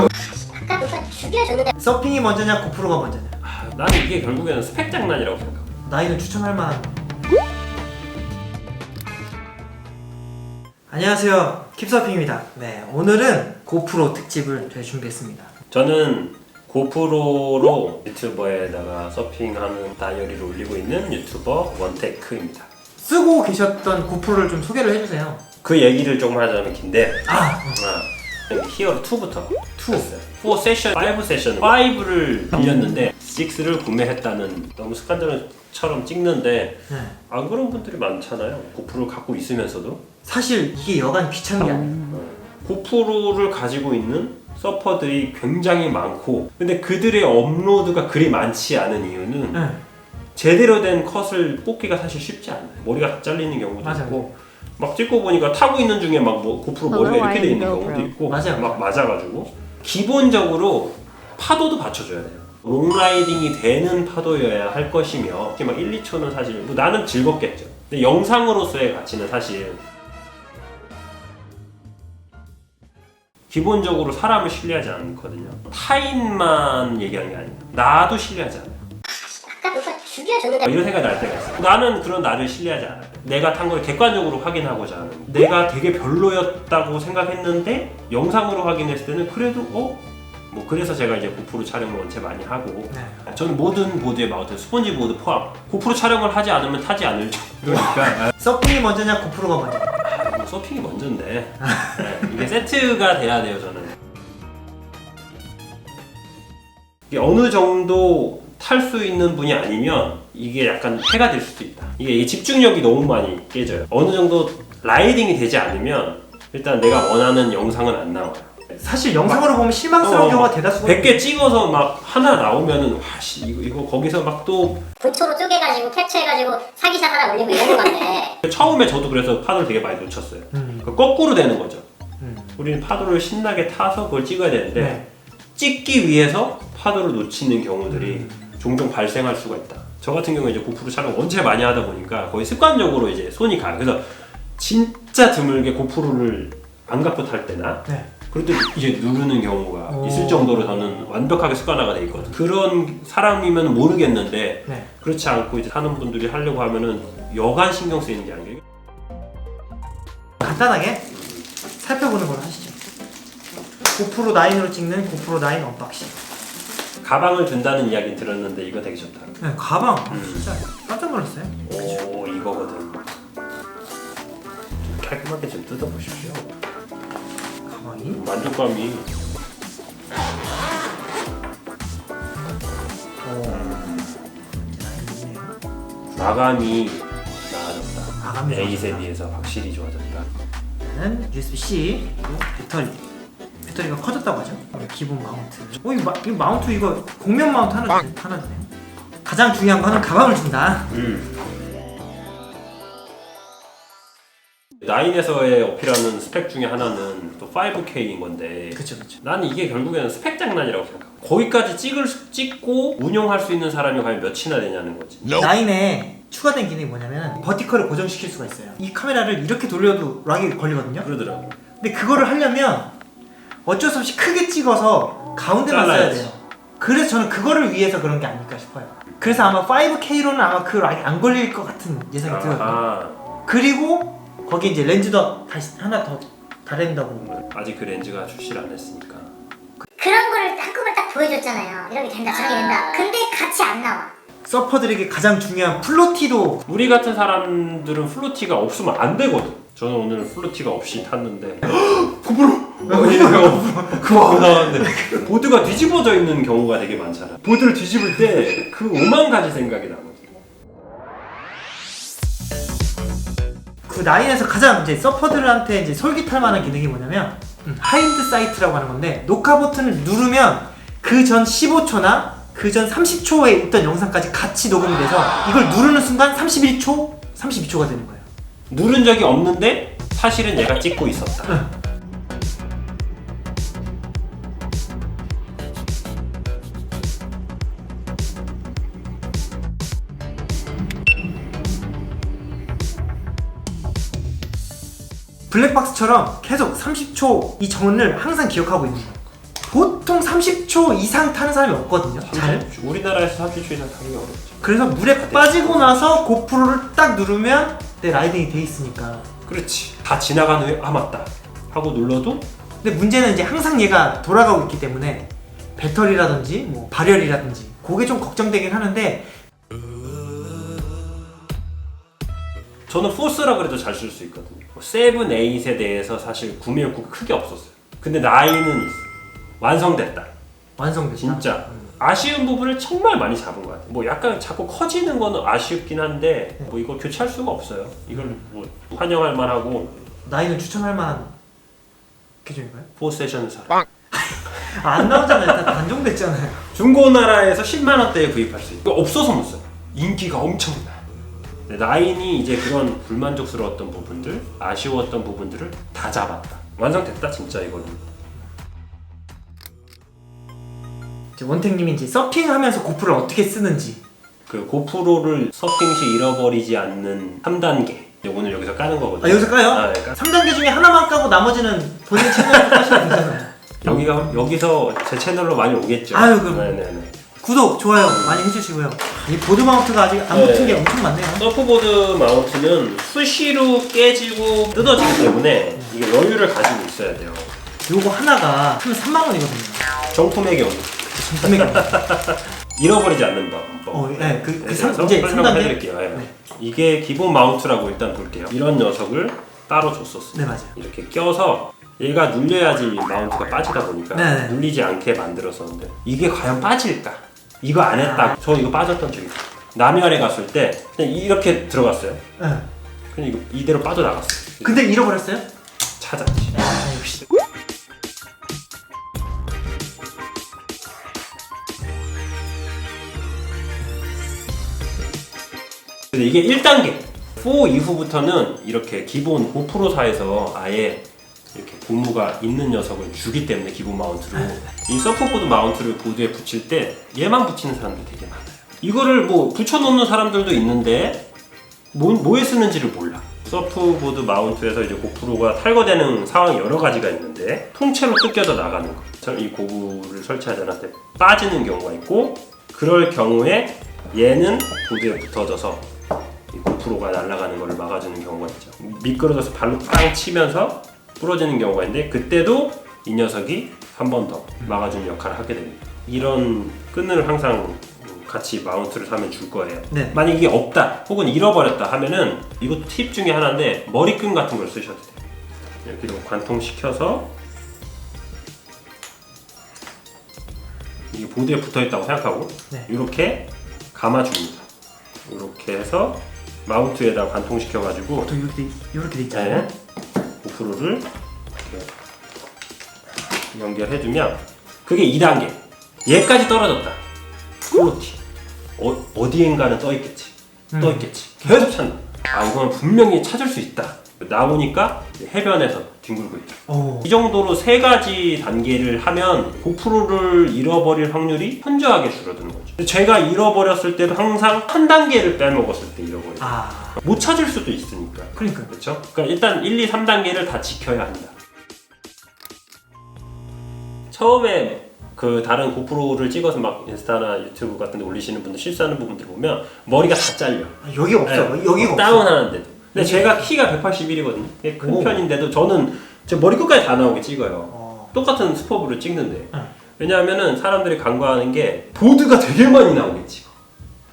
아까 누가 죽여줬는데 서핑이 먼저냐 고프로가 먼저냐? 아, 나는 이게 결국에는 스펙 장난이라고 생각해. 나이는 추천할 만한. 거. 안녕하세요. 킵서핑입니다. 네 오늘은 고프로 특집을 저희 준비했습니다. 저는 고프로로 유튜버에다가 서핑하는 다이어리를 올리고 있는 유튜버 원테크입니다. 쓰고 계셨던 고프로를 좀 소개를 해주세요. 그 얘기를 조금 하자면 긴데. 아 아, 히어로 2부터 2 4 세션, 5 세션 5를 빌렸는데 6를 구매했다는 너무 스칸들처럼 찍는데 네. 안 그런 분들이 많잖아요. 고프로를 갖고 있으면서도 사실 이게 여간 귀찮은 게 아니에요 고프로를 가지고 있는 서퍼들이 굉장히 많고 근데 그들의 업로드가 그리 많지 않은 이유는 네. 제대로 된 컷을 뽑기가 사실 쉽지 않아요. 머리가 다 잘리는 경우도 맞아요. 있고 막 찍고 보니까 타고 있는 중에 막 뭐 고프로 머리가 이렇게 돼 있는 경우도 있고 맞아요. 막 맞아가지고 기본적으로 파도도 받쳐줘야 돼요. 롱라이딩이 되는 파도여야 할 것이며 막 1, 2초는 사실 뭐 나는 즐겁겠죠. 근데 영상으로서의 가치는 사실 기본적으로 사람을 신뢰하지 않거든요. 타인만 얘기하는 게 아니에요. 나도 신뢰하지 누가 죽여줬는데 이런 생각이 날 때가 있어. 나는 그런 나를 신뢰하지 않아요. 내가 탄 걸 객관적으로 확인하고자 하는. 내가 되게 별로였다고 생각했는데 영상으로 확인했을 때는 그래도 어? 뭐 그래서 제가 이제 고프로 촬영을 원체 많이 하고 네. 저는 모든 보드에 마운트 스폰지 보드 포함 고프로 촬영을 하지 않으면 타지 않을 정도니까 서핑이 먼저냐 고프로가 먼저냐 아, 이거 서핑이 먼저인데 네, 이게 세트가 돼야 돼요 저는 이게 어느 정도 탈 수 있는 분이 아니면 이게 약간 해가 될 수도 있다 이게 이 집중력이 너무 많이 깨져요 어느 정도 라이딩이 되지 않으면 일단 내가 원하는 영상은 안 나와요 사실 영상으로 보면 실망스러운 어, 경우가 막 대다수고 100개 찍어서 막 하나 나오면은 와씨 이거, 이거 거기서 막또 본초로 쪼개가지고 캡처해가지고 사기샷 하나 올리고 이러는 건데 처음에 저도 그래서 파도를 되게 많이 놓쳤어요 음. 그 거꾸로 되는 거죠 음. 우리는 파도를 신나게 타서 그걸 찍어야 되는데 네. 찍기 위해서 파도를 놓치는 경우들이 음. 종종 발생할 수가 있다. 저 같은 경우에 이제 고프로 촬영 원체 많이 하다 보니까 거의 습관적으로 이제 손이 가요. 그래서 진짜 드물게 고프로를 안 갖고 탈 때나 네. 그럴 때 이제 누르는 경우가 오. 있을 정도로 저는 완벽하게 습관화가 돼 있거든. 그런 사람이면 모르겠는데 네. 그렇지 않고 이제 하는 분들이 하려고 하면은 여간 신경 쓰이는 게 아니에요. 간단하게 살펴보는 걸로 하시죠 고프로 9으로 찍는 고프로 9 언박싱 가방을 든다는 이야기는 들었는데 이거 되게 좋다. 네, 가방 아, 음. 진짜 깜짝 놀랐어요 오 이거거든. 좀 깔끔하게 좀 뜯어보십시오. 가방이 만족감이 마감이 나아졌다. 마감이 A 비해서 확실히 좋아졌다. 는 USB-C 그리고 배터리 배터리가 커졌다고 하죠? 기본 마운트. 어, 이, 마, 이 마운트 이거 곡면 마운트 하나 주네 하나 주네. 가장 중요한 거는 가방을 준다. 음. 나인에서의 어필하는 스펙 중에 하나는 또 5K인 건데. 그쵸 그쵸. 나는 이게 결국에는 스펙 장난이라고 생각해. 거기까지 찍을 수- 찍고 운영할 수 있는 사람이 과연 몇이나 되냐는 거지. 나인에 추가된 기능이 뭐냐면 버티컬을 고정시킬 수가 있어요. 이 카메라를 이렇게 돌려도 락이 걸리거든요? 그러더라고. 근데 그거를 하려면 어쩔 수 없이 크게 찍어서 가운데만 써야 잘라야지. 돼요. 그래서 저는 그거를 위해서 그런 게 아닐까 싶어요. 그래서 아마 5K로는 아마 그 락이 안 걸릴 것 같은 예상이 들어요. 아하. 그리고 거기 이제 렌즈도 다시 하나 더 달아낸다고. 아직 그 렌즈가 출시를 안 했으니까. 그런 거를 한꺼번에 딱 보여줬잖아요. 이렇게 된다 저렇게 된다. 근데 같이 안 나와. 서퍼들에게 가장 중요한 플로티도 우리 같은 사람들은 플로티가 없으면 안 되거든. 저는 오늘 플로티가 없이 탔는데 그거 나왔는데 보드가 뒤집어져 있는 경우가 되게 많잖아. 보드를 뒤집을 때 그 오만 가지 생각이 나거든. 그 나인에서 가장 이제 서퍼들한테 이제 솔깃할 만한 기능이 뭐냐면 음, 하인드 사이트라고 하는 건데 녹화 버튼을 누르면 그 전 15초나 그 전 30초에 있던 영상까지 같이 녹음이 돼서 이걸 누르는 순간 31초, 32초가 되는 거예요. 누른 적이 없는데 사실은 얘가 찍고 있었다. 블랙박스처럼 계속 30초 이 정원을 항상 기억하고 있는 거예요. 보통 30초 이상 타는 사람이 없거든요. 잘. 우리나라에서 30초 이상 타기 어렵죠. 그래서 물에 빠지고 나서 고프로를 딱 누르면 내 라이딩이 돼 있으니까. 그렇지. 다 지나간 후에 아 맞다 하고 눌러도 근데 문제는 이제 항상 얘가 돌아가고 있기 때문에 배터리라든지 뭐 발열이라든지 그게 좀 걱정되긴 하는데 저는 포스라 그래도 잘 쓸 수 있거든요. 뭐 세븐, 에잇에 대해서 사실 구매 욕구가 크게 없었어요. 근데 나이는 있어. 완성됐다. 완성됐다. 진짜 아쉬운 부분을 정말 많이 잡은 것 같아요. 뭐 약간 자꾸 커지는 거는 아쉽긴 한데 뭐 이거 교체할 수가 없어요. 이걸 뭐 환영할 만하고 나이는 추천할 만한 기준인가요? 포세션 사. 아, 안 나오잖아요. 다 단종됐잖아요. 중고나라에서 10만 원대에 구입할 수 있고 없어서 못 사요. 인기가 엄청나. 네, 나인이 이제 그런 불만족스러웠던 부분들, 아쉬웠던 부분들을 다 잡았다. 완성됐다 진짜 이거는. 이제 원택님이 이제 서핑하면서 고프로를 어떻게 쓰는지 그 고프로를 서핑 시 잃어버리지 않는 3단계. 오늘 여기서 까는 거거든요. 아 여기서 까요? 아, 네, 까- 3단계 중에 하나만 까고 나머지는 본인 채널에 까시면 되잖아요 여기가 여기서 제 채널로 많이 오겠죠. 아유, 그럼. 네네네. 구독, 좋아요 많이 해주시고요 이 보드 마운트가 아직 안 네. 붙은 게 엄청 많네요 서프보드 마운트는 수시로 깨지고 뜯어지기 때문에 이게 여유를 가지고 있어야 돼요. 요거 하나가 한 3만 원이거든요 정품의 경우 금액이 잃어버리지 않는 법. 어, 네, 그- 그 네, 삼- 이제 설명을 삼단계? 해드릴게요. 예. 네. 이게 기본 마운트라고 일단 볼게요. 이런 녀석을 따로 줬었어요. 네 맞아요 이렇게 껴서 얘가 눌려야지 마운트가 빠지다 보니까 네, 네. 눌리지 않게 만들었었는데 이게 과연 빠질까? 이거 안 했다. 저 이거 빠졌던 적이 있어요. 남해안에 갔을 때 그냥 이렇게 들어갔어요. 네. 그냥 이거 이대로 빠져나갔어요. 근데 잃어버렸어요? 찾았지. 아 역시 근데 이게 1단계. 4 이후부터는 이렇게 기본 고프로사에서 아예 이렇게 고무가 있는 녀석을 주기 때문에 기본 마운트로 이 서프보드 마운트를 보드에 붙일 때 얘만 붙이는 사람들이 되게 많아요. 이거를 뭐 붙여놓는 사람들도 있는데 뭐, 뭐에 쓰는지를 몰라. 서프보드 마운트에서 이제 고프로가 탈거되는 상황이 여러 가지가 있는데 통째로 뜯겨져 나가는 거. 저- 이 고무를 설치하지 않았을 때 빠지는 경우가 있고 그럴 경우에 얘는 보드에 붙어져서 이 고프로가 날아가는 것을 막아주는 경우가 있죠. 미끄러져서 발로 빵 치면서 부러지는 경우가 있는데 그때도 이 녀석이 한 번 더 막아주는 역할을 하게 됩니다. 이런 끈을 항상 같이 마운트를 사면 줄 거예요. 네. 만약 이게 없다 혹은 잃어버렸다 하면은 이것도 팁 중에 하나인데 머리끈 같은 걸 쓰셔도 돼요. 이렇게 좀 관통시켜서 이게 보드에 붙어 있다고 생각하고 네. 이렇게 감아줍니다. 이렇게 해서 마운트에다 관통시켜 가지고 또 이렇게 돼- 이렇게 돼 있잖아요 네. 고프로를 이렇게 연결해주면 그게 2단계. 얘까지 떨어졌다. 플로티. 어, 어디엔가는 떠 있겠지. 음. 떠 있겠지. 계속 찾는. 아 이건 분명히 찾을 수 있다. 나오니까 해변에서 뒹굴고 있다. 오. 이 정도로 세 가지 단계를 하면 고프로를 잃어버릴 확률이 현저하게 줄어드는 거죠. 제가 잃어버렸을 때도 항상 한 단계를 빼먹었을 때 잃어버려요. 아 못 찾을 수도 있으니까. 그러니까 그렇죠? 그러니까 일단 1, 2, 3단계를 다 지켜야 한다. 처음에 그 다른 고프로를 찍어서 막 인스타나 유튜브 같은 데 올리시는 분들 실수하는 부분들 보면 머리가 다 잘려. 아, 여기 없어 네. 여기가 없어 다운하는데도. 근데 제가 키가 181이거든요. 큰 오. 편인데도 저는 제 머리 끝까지 다 나오게 찍어요. 어. 똑같은 스포브를 찍는데. 응. 왜냐하면은 사람들이 간과하는 게 보드가 되게 많이 나오겠지.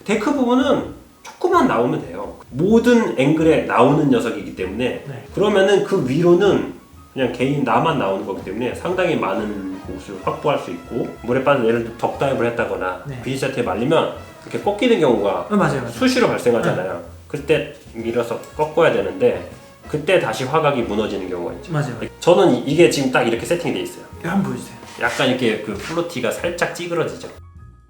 데크 부분은 조금만 나오면 돼요. 모든 앵글에 나오는 녀석이기 때문에 네. 그러면은 그 위로는 그냥 개인 나만 나오는 거기 때문에 상당히 많은 곳을 확보할 수 있고 물에 빠져 예를 들어 덕다이브를 했다거나 네. 비즈세트에 말리면 이렇게 꺾이는 경우가 어, 맞아요 맞아요 수시로 발생하잖아요. 그때 밀어서 꺾어야 되는데 그때 다시 화각이 무너지는 경우가 있죠. 맞아요 저는 이- 이게 지금 딱 이렇게 세팅이 돼 있어요. 이거 한번 보여주세요 약간 이렇게 그 플로티가 살짝 찌그러지죠.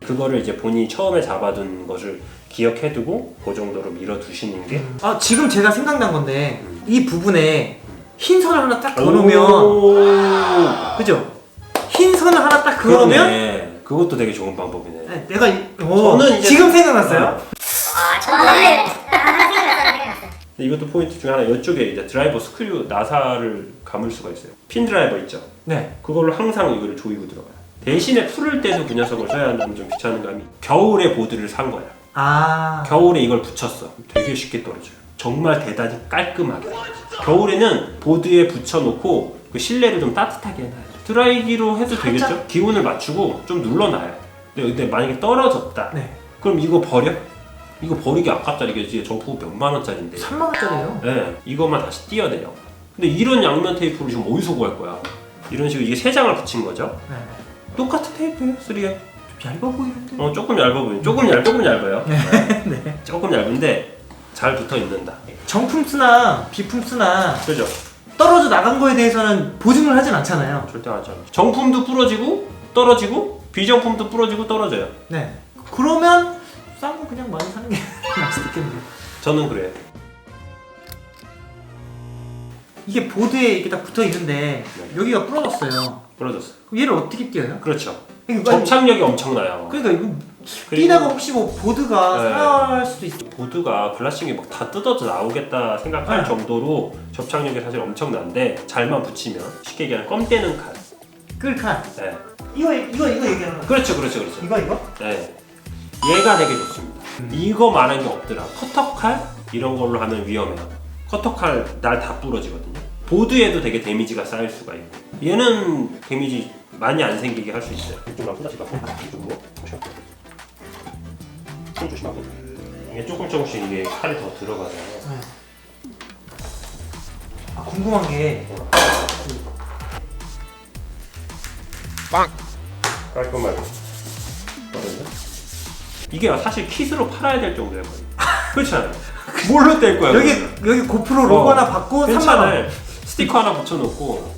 그거를 이제 본인이 처음에 잡아둔 것을 기억해두고 그 정도로 밀어두시는 게 아 지금 제가 생각난 건데 이 부분에 흰 선을 하나 딱 그어놓으면 오~ 그죠? 흰 선을 하나 딱 그어놓으면 그러네. 그것도 되게 좋은 방법이네. 네, 내가 이, 오, 저는 이제- 지금 생각났어요? 아 저는 근데 이것도 포인트 중에 하나 이쪽에 이제 드라이버 스크류 나사를 감을 수가 있어요. 핀 드라이버 있죠. 네 그걸로 항상 이거를 조이고 들어가요. 대신에 풀을 때도 그 녀석을 써야 한다는 좀 귀찮은 감이 겨울에 보드를 산 거야 아 겨울에 이걸 붙였어 되게 쉽게 떨어져요 정말 대단히 깔끔하게 겨울에는 보드에 붙여놓고 그 실내를 좀 따뜻하게 해놔요 드라이기로 해도 살짝? 되겠죠? 기온을 맞추고 좀 눌러놔요 근데, 근데 만약에 떨어졌다 네. 그럼 이거 버려? 이거 버리기 아깝다 이게 점프 몇만 원짜리인데 3만 원짜리예요. 네, 이것만 다시 띄어내요. 근데 이런 양면 테이프를 지금 어디서 구할 거야? 이런 식으로 이게 세 장을 붙인 거죠. 네. 똑같은 테이프예요, 3에. 좀 얇아 보이는데. 어, 조금 얇아 보여. 조금 얇, 조금 얇아요. 네. 조금 얇은데 잘 붙어 있는다. 정품수나 비품수나 그죠? 떨어져 나간 거에 대해서는 보증을 하진 않잖아요. 절대 안 하죠. 정품도 부러지고 떨어지고 비정품도 부러지고 떨어져요. 네. 그러면 싼 거 그냥 많이 사는 게 나을 수도 있겠네요. 저는 그래요. 이게 보드에 이렇게 딱 붙어 있는데 네. 여기가 부러졌어요. 부러졌어. 그럼 얘를 어떻게 띄어요? 그렇죠. 이거 접착력이 엄청나요. 그러니까 이거 그리고 뛰다가 혹시 뭐 보드가 네. 상할 수도 있어. 보드가 글라싱이 막 다 뜯어져 나오겠다 생각할 네. 정도로 접착력이 사실 엄청난데 잘만 붙이면 쉽게 얘기하면 껌 떼는 칼. 끌칸. 네. 이거 이거 이거 얘기하는 거. 그렇죠, 그렇죠, 그렇죠. 이거 이거? 네. 얘가 되게 좋습니다. 이거 말한 게 없더라. 커터칼 이런 걸로 하면 위험해요. 커터칼 날 다 부러지거든요. 보드에도 되게 데미지가 쌓일 수가 있고 얘는 데미지 많이 안 생기게 할 수 있어요. 이쪽만 플라스틱 갖고 이쪽으로 손 조심하고 이게 조금 조금씩 이게 칼이 더 들어가잖아요. 아 궁금한 게 깔끔하게. 그러네. 이게 사실 킷으로 팔아야 될 정도예요. 거의. 그렇잖아요. 뭘로 뗄 거야? 여기 그러면? 여기 고프로 로고 어, 하나 받고 3만 원. 괜찮아요. 스티커 하나 붙여놓고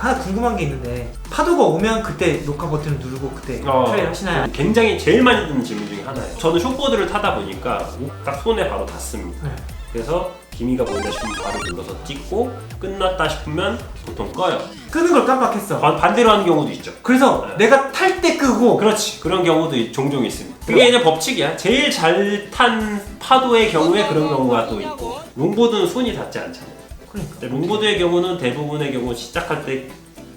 하나 궁금한 게 있는데 파도가 오면 그때 녹화 버튼을 누르고 그때 어, 플레이 하시나요? 굉장히 제일 많이 듣는 질문 중에 하나예요. 저는 쇼보드를 타다 보니까 딱 손에 바로 닿습니다. 네. 그래서 기미가 보인다 싶으면 바로 눌러서 찍고 끝났다 싶으면 보통 꺼요. 끄는 걸 깜빡했어. 반- 반대로 하는 경우도 있죠. 그래서 네. 내가 탈 때 끄고 그렇지. 그런 경우도 이- 종종 있습니다. 그게 이제 법칙이야. 제일 잘 탄 파도의 경우에 그런 경우가 또 있고 롱보드는 손이 닿지 않잖아요. 그러니까 근데 롱보드의 경우는 대부분의 경우 시작할 때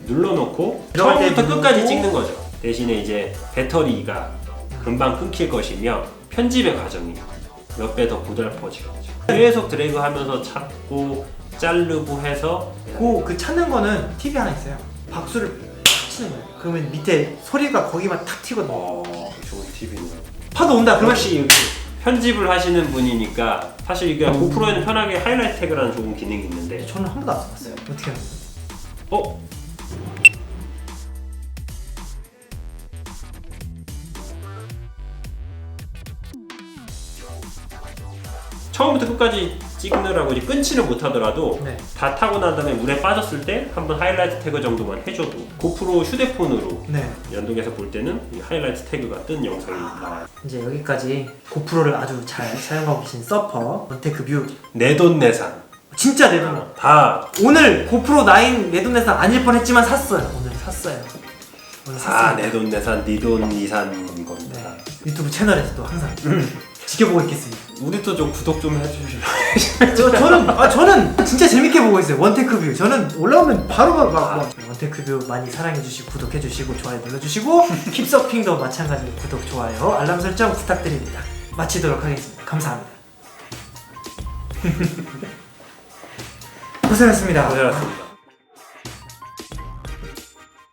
눌러놓고 들어갈 때 처음부터 끝까지 누르고. 찍는 거죠. 대신에 이제 배터리가 금방 끊길 것이며 편집의 과정이 몇 배 더 고달퍼지겠죠. 계속 드래그 하면서 찾고 자르고 해서 그, 그 찾는 거는 팁이 하나 있어요. 박수를 탁 치는 거예요. 그러면 밑에 소리가 거기만 탁 튀거든요. 어, 좋은 팁이네요. 파도 온다. 그러면 혹시 이렇게 편집을 하시는 분이니까 사실 이게 고프로에는 편하게 하이라이트 태그라는 좋은 기능이 있는데 저는 한 번도 안 써봤어요. 어떻게 하는 거예요? 어? 처음부터 끝까지 찍느라고 이제 끊지는 못하더라도 네. 다 타고 난 다음에 물에 빠졌을 때 한번 하이라이트 태그 정도만 해줘도 고프로 휴대폰으로 네. 연동해서 볼 때는 이 하이라이트 태그가 뜬 영상이 나와요. 이제 여기까지 고프로를 아주 잘 사용하고 계신 서퍼 원테크 뷰 내돈 내산 진짜 내돈 다 오늘 고프로 9 내돈 내산 아닐 뻔했지만 샀어요 오늘 샀어요 오늘 다 샀어요 내돈 내산, 니돈니산인 겁니다. 네. 유튜브 채널에서도 항상 지켜보고 있겠습니다. 우리도 좀 구독 좀 해주시면. 저, 저는 아, 저는 진짜 재밌게 보고 있어요. 원테크 뷰. 저는 올라오면 바로 막, 막, 막. 원테크 뷰 많이 사랑해 주시고 구독해 주시고 좋아요 눌러 주시고 킵서핑도 마찬가지로 구독 좋아요 알람 설정 부탁드립니다. 마치도록 하겠습니다. 감사합니다. 고생하셨습니다. 고생하셨습니다.